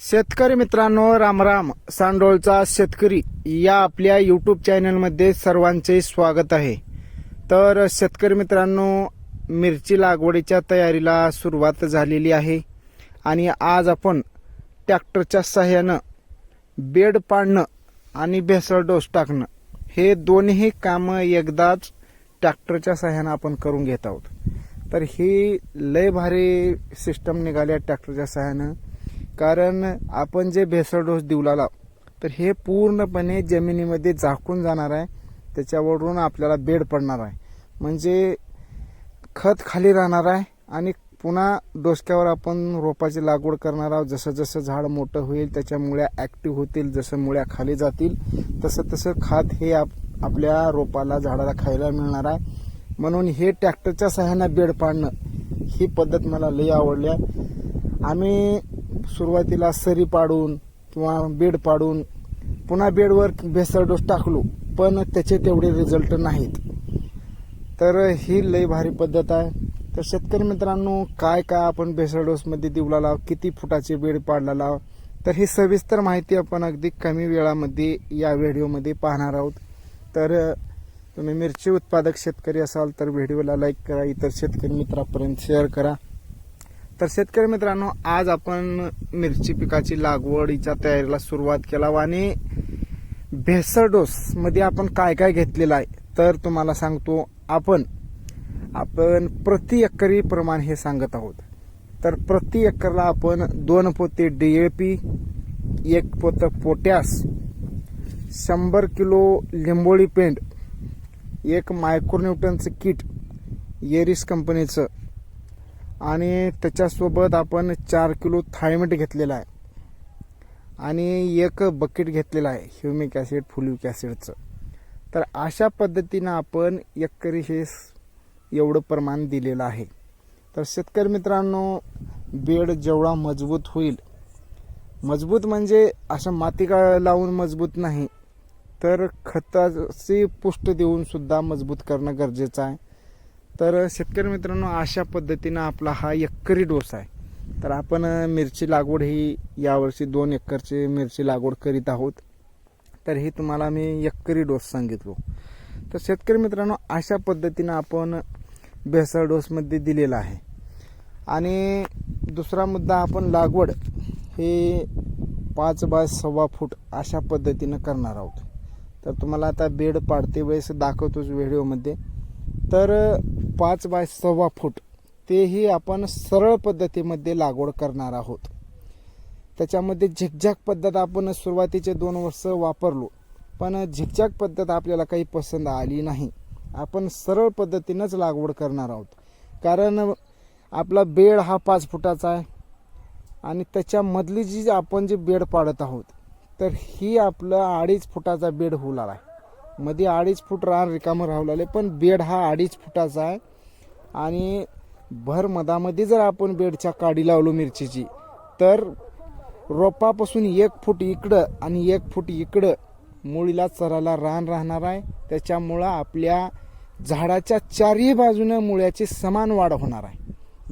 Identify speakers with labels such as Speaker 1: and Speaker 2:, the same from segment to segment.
Speaker 1: शेतकरी मित्रांनो रामराम सांडोळचा शेतकरी या आपल्या यूट्यूब चॅनलमध्ये सर्वांचे स्वागत आहे. तर शेतकरी मित्रांनो मिरची लागवडीच्या तयारीला सुरुवात झालेली आहे. आणि आज आपण ट्रॅक्टरच्या सहाय्यानं बेड पाडणं आणि भेसळ डोस टाकणं हे दोन्ही कामं एकदाच ट्रॅक्टरच्या सहाय्यानं आपण करून घेत आहोत. तर ही लय भारी सिस्टम निघाली ट्रॅक्टरच्या सहाय्यानं. कारण आपण जे भेसळ डोस देऊ लागला तर हे पूर्णपणे जमिनीमध्ये झाकून जाणार आहे. त्याच्यावरून आपल्याला बेड पडणार आहे. म्हणजे खत खाली राहणार आहे आणि पुन्हा डोसक्यावर आपण रोपाची लागवड करणार आहोत. जसं जसं झाड मोठं होईल त्याच्या मुळ्या ॲक्टिव्ह होतील. जसं मुळ्या खाली जातील तसं तसं खात हे आप आपल्या रोपाला झाडाला खायला मिळणार आहे. म्हणून हे ट्रॅक्टरच्या सहाय्यानं बेड पाडणं ही पद्धत मला लई आवडली आहे. आम्ही सुरुवातीला सरी पाडून किंवा बेड पाडून पुन्हा बेडवर भेसळ डोस टाकलो पण त्याचे तेवढे रिझल्ट नाहीत. तर ही लई भारी पद्धत आहे. तर शेतकरी मित्रांनो काय काय आपण भेसळ डोसमध्ये दिवला लाव किती फुटाचे बेड पाडला लाव तर ही सविस्तर माहिती आपण अगदी कमी वेळामध्ये या व्हिडिओमध्ये पाहणार आहोत. तर तुम्ही मिरची उत्पादक शेतकरी असाल तर व्हिडिओला लाईक करा इतर शेतकरी मित्रापर्यंत शेअर करा. तर शेतकरी मित्रांनो आज आपण मिरची पिकाची लागवडीच्या तयारीला सुरुवात केला आणि भेसळ डोसमध्ये आपण काय काय घेतलेलं आहे तर तुम्हाला सांगतो आपण. आपण प्रति एकरी प्रमाण हे सांगत आहोत. तर प्रति एकरला आपण दोन पोते डीएपी एक पोत पोटॅस शंभर किलो लिंबोळी पेंड एक मायक्रोन्यूटनचं किट येरिस कंपनीचं आणि त्याच्यासोबत आपण चार किलो थायमेट घेतलेला आहे. आणि एक बकेट घेतलेलं आहे ह्युमिक ॲसिड फुलिक ॲसिडचं. तर अशा पद्धतीनं आपण एकरी हे एवढं प्रमाण दिलेलं आहे. तर शेतकरी मित्रांनो बेड जेवढा मजबूत होईल मजबूत म्हणजे असं माती का लावून मजबूत नाही तर खताची पुष्ट देऊन सुद्धा मजबूत करणं गरजेचं आहे. तर शेतकरी मित्रांनो अशा पद्धतीनं आपला हा एकरी डोस आहे. तर आपण मिरची लागवड ही यावर्षी दोन एकरची मिरची लागवड करीत आहोत. तर हे तुम्हाला मी एकरी डोस सांगितलो. तर शेतकरी मित्रांनो अशा पद्धतीनं आपण भेसळ डोसमध्ये दिलेला आहे. आणि दुसरा मुद्दा आपण लागवड हे पाच बाय सव्वा फूट अशा पद्धतीनं करणार आहोत. तर तुम्हाला आता बेड पाडते वेळेस दाखवतोच व्हिडिओमध्ये. तर पाच बाय सव्वा फूट तेही आपण सरळ पद्धतीमध्ये लागवड करणार आहोत. त्याच्यामध्ये झिकझॅक पद्धत आपण सुरुवातीचे दोन वर्ष वापरलो पण झिकझॅक पद्धत आपल्याला काही पसंत आली नाही. आपण सरळ पद्धतीनंच लागवड करणार आहोत. कारण आपला बेड हा पाच फुटाचा आहे आणि त्याच्यामधली जी आपण जी बेड पाडत आहोत तर ही आपलं अडीच फुटाचा बेड होऊ लागला आहे. मध्ये अडीच फूट रान रिकामं राहू लागले पण बेड हा अडीच फुटाचा आहे. आणि भर मधामध्ये जर आपण बेडच्या काडी लावलो मिरचीची तर रोपापासून एक फूट इकडं आणि एक फूट इकडं मुळीला चराला रान राहणार आहे. त्याच्यामुळं आपल्या झाडाच्या चारही बाजूनं मुळ्याची समान वाढ होणार आहे.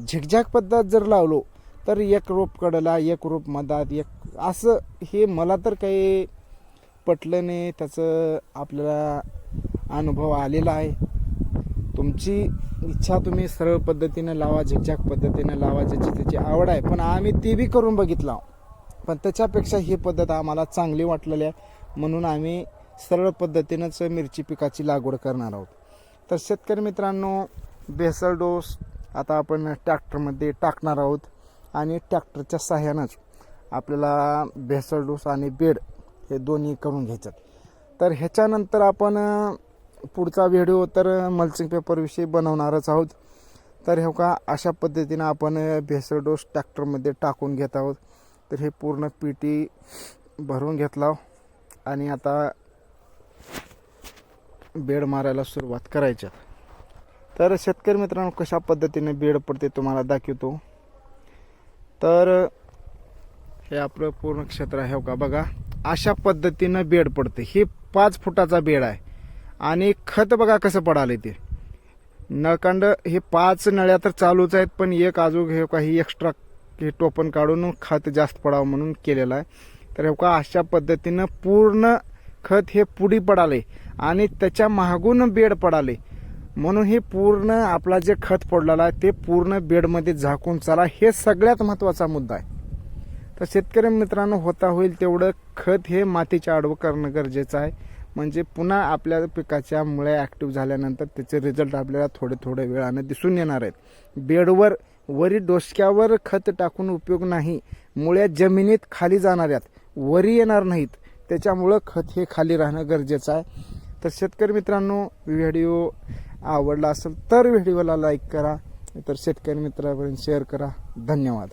Speaker 1: झिकझॅक पद्धत जर लावलो तर एक रोप कडला एक रोप मधात एक असं हे मला तर काही पटलं नाही त्याचं आपल्याला अनुभव आलेला आहे. तुमची इच्छा तुम्ही सरळ पद्धतीनं लावा झिकझाक पद्धतीनं लावा ज्याची त्याची आवड आहे. पण आम्ही ते बी करून बघितलं. पण त्याच्यापेक्षा ही पद्धत आम्हाला चांगली वाटलेली आहे. म्हणून आम्ही सरळ पद्धतीनंच मिरची पिकाची लागवड करणार आहोत. तर शेतकरी मित्रांनो बेसल डोस आता आपण ट्रॅक्टरमध्ये टाकणार आहोत. आणि ट्रॅक्टरच्या सहाय्यानंच आपल्याला भेसळ डोस आणि बेड हे दोन्ही करून घ्यायच्यात. तर ह्याच्यानंतर आपण पुढचा व्हिडिओ तर मल्चिंग पेपरविषयी बनवणारच आहोत. तर हे का अशा पद्धतीनं आपण भेसळ डोस ट्रॅक्टरमध्ये टाकून घेत आहोत. तर हे पूर्ण पीटी भरून घेतला हो. आणि आता बेड मारायला सुरुवात करायच्या तर शेतकरी मित्रांनो कशा पद्धतीने बेड पडते तुम्हाला दाखवतो. तर हे आपलं पूर्ण क्षेत्र आहे हो का बघा. अशा पद्धतीनं बेड पडते. हे पाच फुटाचा बेड आहे. आणि खत बघा कसं पडालं ते. नळकांड हे पाच नळ्या तर चालूच आहेत पण एक अजून हे काही एक्स्ट्रा हे टोपण काढून खत जास्त पडावं म्हणून केलेलं आहे. तर हे का अशा पद्धतीनं पूर्ण खत हे पुढी पडाले आणि त्याच्या मागून बेड पडाले म्हणून हे पूर्ण आपला जे खत पडलेला आहे ते पूर्ण बेडमध्ये झाकून चाला. हे सगळ्यात महत्त्वाचा मुद्दा आहे. तर शेतकरी मित्रांनो होता होईल तेवढं खत हे मातीच्या आडवं करणं गरजेचं आहे. म्हणजे पुन्हा आपल्या पिकाच्या मुळे ॲक्टिव्ह झाल्यानंतर त्याचे रिझल्ट आपल्याला थोडे थोडे वेळानं दिसून येणार आहेत. बेडवर वरी डोसक्यावर खत टाकून उपयोग नाही. मुळ्या जमिनीत खाली जाणाऱ्यात वरी येणार नाहीत. त्याच्यामुळं खत हे खाली राहणं गरजेचं आहे. तर शेतकरी मित्रांनो व्हिडिओ आवडला असेल तर व्हिडिओला लाईक करा. तर शेतकरी मित्रापर्यंत शेअर करा. धन्यवाद.